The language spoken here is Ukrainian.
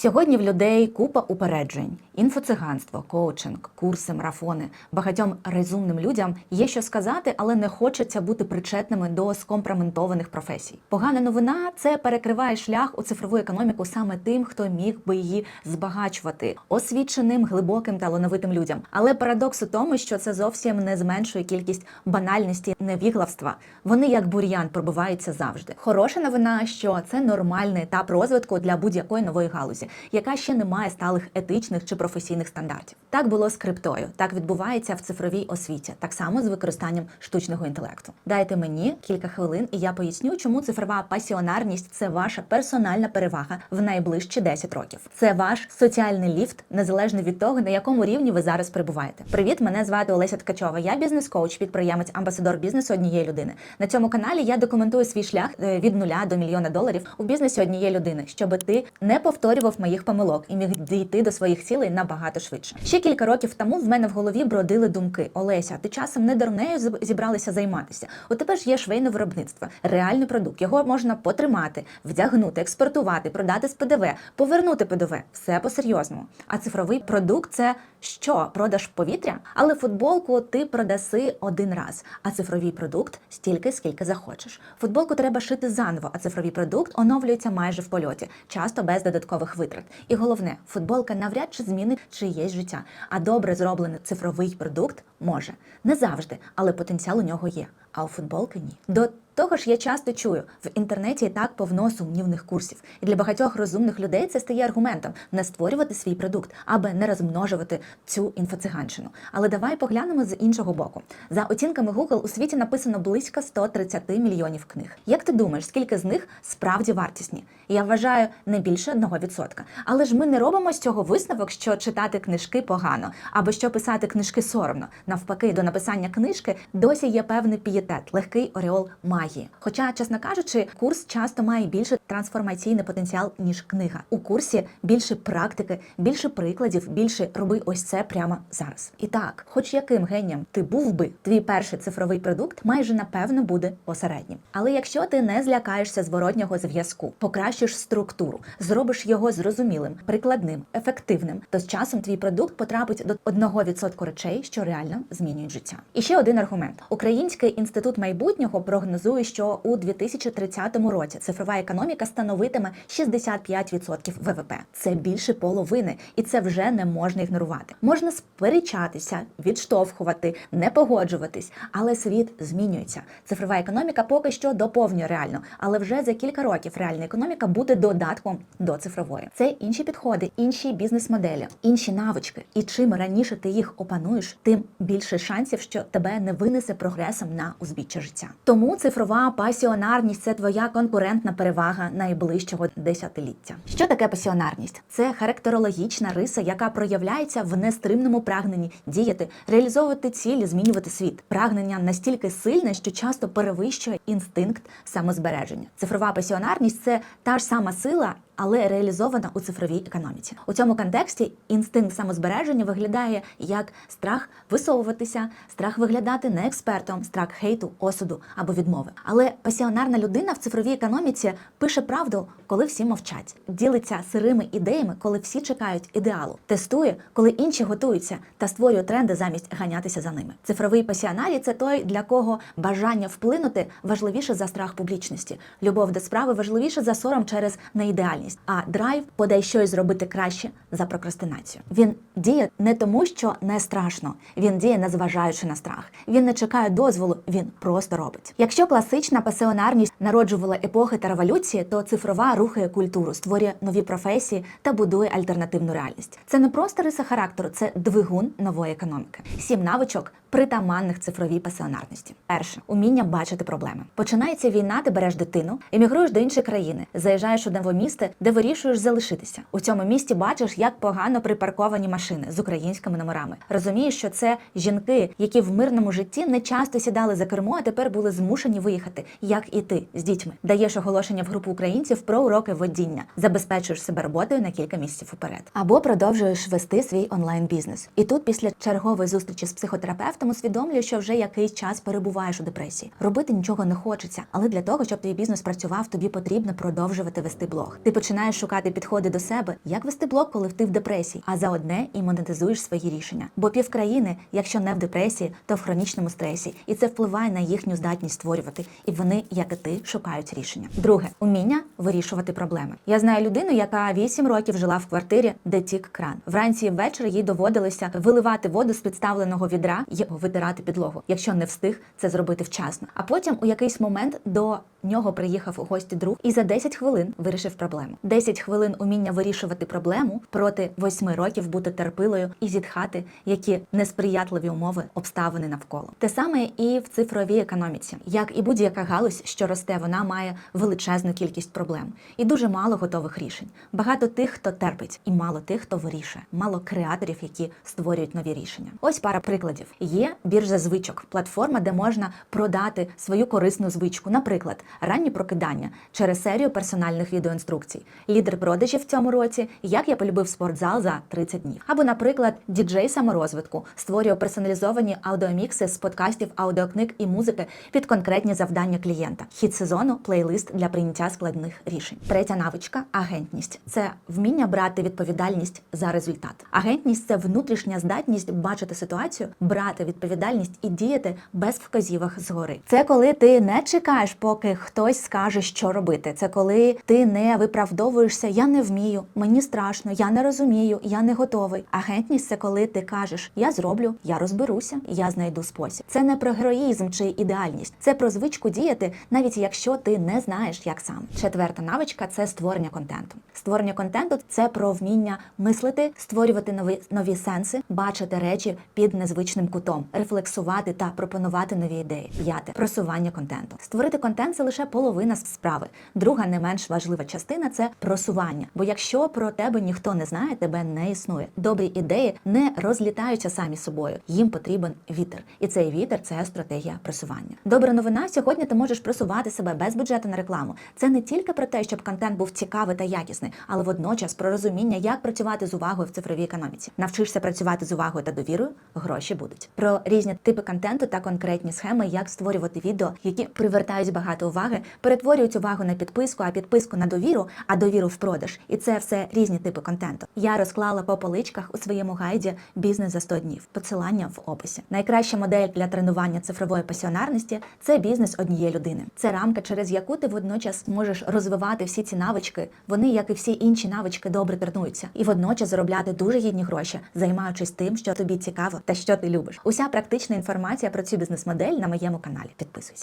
Сьогодні в людей купа упереджень: інфоциганство, коучинг, курси, марафони. Багатьом розумним людям є що сказати, але не хочеться бути причетними до скомпроментованих професій. Погана новина це перекриває шлях у цифрову економіку саме тим, хто міг би її збагачувати освіченим, глибоким талановитим людям. Але парадокс у тому, що це зовсім не зменшує кількість банальності, невіглавства. Вони як бур'ян пробиваються завжди. Хороша новина, що це нормальний етап розвитку для будь-якої нової галузі, яка ще не має сталих етичних чи професійних стандартів. Так було з криптою, так відбувається в цифровій освіті, так само з використанням штучного інтелекту. Дайте мені кілька хвилин, і я поясню, чому цифрова пасіонарність це ваша персональна перевага в найближчі 10 років. Це ваш соціальний ліфт, незалежно від того, на якому рівні ви зараз перебуваєте. Привіт, мене звати Олеся Ткачова. Я бізнес-коуч, підприємець, амбасадор бізнесу однієї людини. На цьому каналі я документую свій шлях е, від нуля до мільйона доларів у бізнесі однієї людини, щоб ти не повторював моїх помилок і міг дійти до своїх цілей набагато швидше. Ще кілька років тому в мене в голові бродили думки: Олеся, ти часом не зіб- зібралися займатися. У тебе ж є швейне виробництво, реальний продукт. Його можна потримати, вдягнути, експортувати, продати з ПДВ, повернути ПДВ. Все по-серйозному. А цифровий продукт це що? Продаж повітря? Але футболку ти продаси один раз, а цифровий продукт стільки, скільки захочеш. Футболку треба шити заново, а цифровий продукт оновлюється майже в польоті, часто без додаткових витрат. І головне, футболка навряд чи змінить чиєсь життя. А добре зроблений цифровий продукт може не завжди, але потенціал у нього є. А у футболки ні. До того ж, я часто чую в інтернеті і так повно сумнівних курсів, і для багатьох розумних людей це стає аргументом не створювати свій продукт, аби не розмножувати цю інфоциганщину. Але давай поглянемо з іншого боку. За оцінками Google у світі написано близько 130 мільйонів книг. Як ти думаєш, скільки з них справді вартісні? Я вважаю не більше 1%. Але ж ми не робимо з цього висновок, що читати книжки погано, або що писати книжки соромно. Навпаки, до написання книжки досі є певний пієтет, легкий ореол магії. Хоча, чесно кажучи, курс часто має більше трансформаційний потенціал, ніж книга. У курсі більше практики, більше прикладів, більше роби ось це прямо зараз. І так, хоч яким генієм ти був би, твій перший цифровий продукт майже напевно буде посереднім. Але якщо ти не злякаєшся зворотнього зв'язку, покращиш структуру, зробиш його зрозумілим, прикладним, ефективним, то з часом твій продукт потрапить до 1% речей, що реально змінюють життя. І ще один аргумент: Український інститут майбутнього прогнозує, що у 2030 році цифрова економіка становитиме 65% ВВП. Це більше половини, і це вже не можна ігнорувати. Можна сперечатися, відштовхувати, не погоджуватись, але світ змінюється. Цифрова економіка поки що доповнює реальну, але вже за кілька років реальна економіка буде додатком до цифрової. Це інші підходи, інші бізнес-моделі, інші навички. І чим раніше ти їх опануєш, тим більше шансів, що тебе не винесе прогресом на узбіччя життя. Тому цифрова пасіонарність це твоя конкурентна перевага найближчого десятиліття. Що таке пасіонарність? Це характерологічна риса, яка проявляється в нестримному прагненні діяти, реалізовувати цілі, змінювати світ. Прагнення настільки сильне, що часто перевищує інстинкт самозбереження. Цифрова пасіонарність це та ж сама сила. Але реалізована у цифровій економіці у цьому контексті інстинкт самозбереження виглядає як страх висовуватися, страх виглядати не експертом, страх хейту, осуду або відмови. Але пасіонарна людина в цифровій економіці пише правду, коли всі мовчать, ділиться сирими ідеями, коли всі чекають ідеалу, тестує, коли інші готуються, та створює тренди замість ганятися за ними. Цифровий пасіонарій це той, для кого бажання вплинути важливіше за страх публічності, любов до справи важливіше за сором через неідеальність, а драйв подай щось зробити краще за прокрастинацію. Він діє не тому, що не страшно. Він діє, незважаючи на страх. Він не чекає дозволу, він просто робить. Якщо класична пасіонарність народжувала епохи та революції, то цифрова рухає культуру, створює нові професії та будує альтернативну реальність. Це не просто риса характеру, це двигун нової економіки. Сім навичок притаманних цифровій пасіонарності. Перше уміння бачити проблеми. Починається війна, ти береш дитину, емігруєш до іншої країни, заїжджаєш у нове місце, де вирішуєш залишитися. У цьому місті бачиш, як погано припарковані машини з українськими номерами. Розумієш, що це жінки, які в мирному житті не часто сідали за кермо, а тепер були змушені виїхати, як і ти з дітьми. Даєш оголошення в групу українців про уроки водіння, забезпечуєш себе роботою на кілька місяців уперед. Або продовжуєш вести свій онлайн бізнес. І тут, після чергової зустрічі з психотерапевтом, усвідомлюєш, що вже якийсь час перебуваєш у депресії. Робити нічого не хочеться, але для того, щоб твій бізнес працював, тобі потрібно продовжувати вести блог. Ти починаєш шукати підходи до себе, як вести блог, коли ти в депресії, а за одне і монетизуєш свої рішення. Бо півкраїни, якщо не в депресії, то в хронічному стресі, і це впливає на їхню здатність створювати. І вони, як і ти, шукають рішення. Друге уміння вирішувати проблеми. Я знаю людину, яка 8 років жила в квартирі, де тік кран. Вранці і ввечері їй доводилося виливати воду з підставленого відра і витирати підлогу, якщо не встиг це зробити вчасно. А потім у якийсь момент до нього приїхав у гості друг і за 10 хвилин вирішив проблему. 10 хвилин уміння вирішувати проблему проти 8 років бути терпилою і зітхати, які несприятливі умови обставини навколо. Те саме і в цифровій економіці, як і будь-яка галузь, що росте, вона має величезну кількість проблем і дуже мало готових рішень. Багато тих, хто терпить, і мало тих, хто вирішує, мало креаторів, які створюють нові рішення. Ось пара прикладів. Є біржа звичок, платформа, де можна продати свою корисну звичку, наприклад, ранні прокидання через серію персональних відеоінструкцій. Лідер продажів в цьому році, як я полюбив спортзал за 30 днів. Або, наприклад, діджей саморозвитку створює персоналізовані аудіомікси з подкастів, аудіокниг і музики під конкретні завдання клієнта. Хід сезону плейлист для прийняття складних рішень. Третя навичка агентність це вміння брати відповідальність за результат. Агентність це внутрішня здатність бачити ситуацію, брати відповідальність і діяти без вказівок згори. Це коли ти не чекаєш, поки хтось скаже, що робити. Це коли ти не виправдовуєшся, я не вмію, мені страшно, я не розумію, я не готовий. Агентність це коли ти кажеш, я зроблю, я розберуся, я знайду спосіб. Це не про героїзм чи ідеальність, це про звичку діяти, навіть якщо ти не знаєш, як саме. Четверта навичка це створення контенту. Створення контенту це про вміння мислити, створювати нові нові сенси, бачити речі під незвичним кутом, рефлексувати та пропонувати нові ідеї. П'яте просування контенту. Створити контент це лише половина справи. Друга не менш важлива частина це просування. Бо якщо про тебе ніхто не знає, тебе не існує. Добрі ідеї не розлітаються самі собою. Їм потрібен вітер, і цей вітер це стратегія просування. Добра новина. Сьогодні ти можеш просувати себе без бюджету на рекламу. Це не тільки про те, щоб контент був цікавий та якісний, але водночас про розуміння, як працювати з увагою в цифровій економіці. Навчишся працювати з увагою та довірою, гроші будуть. Про різні типи контенту та конкретні схеми, як створювати відео, які привертають багато уваги, перетворюють увагу на підписку, а підписку на довіру, а довіру в продаж. І це все різні типи контенту. Я розклала по поличках у своєму гайді бізнес за 100 днів. Посилання в описі. Найкраща модель для тренування цифрової пасіонарності це бізнес однієї людини. Це рамка, через яку ти водночас можеш розвивати всі ці навички. Вони, як і всі інші навички, добре тренуються, і водночас заробляти дуже гідні гроші, займаючись тим, що тобі цікаво та що ти любиш. Уся практична інформація про цю бізнес-модель на моєму каналі. Підписуйся.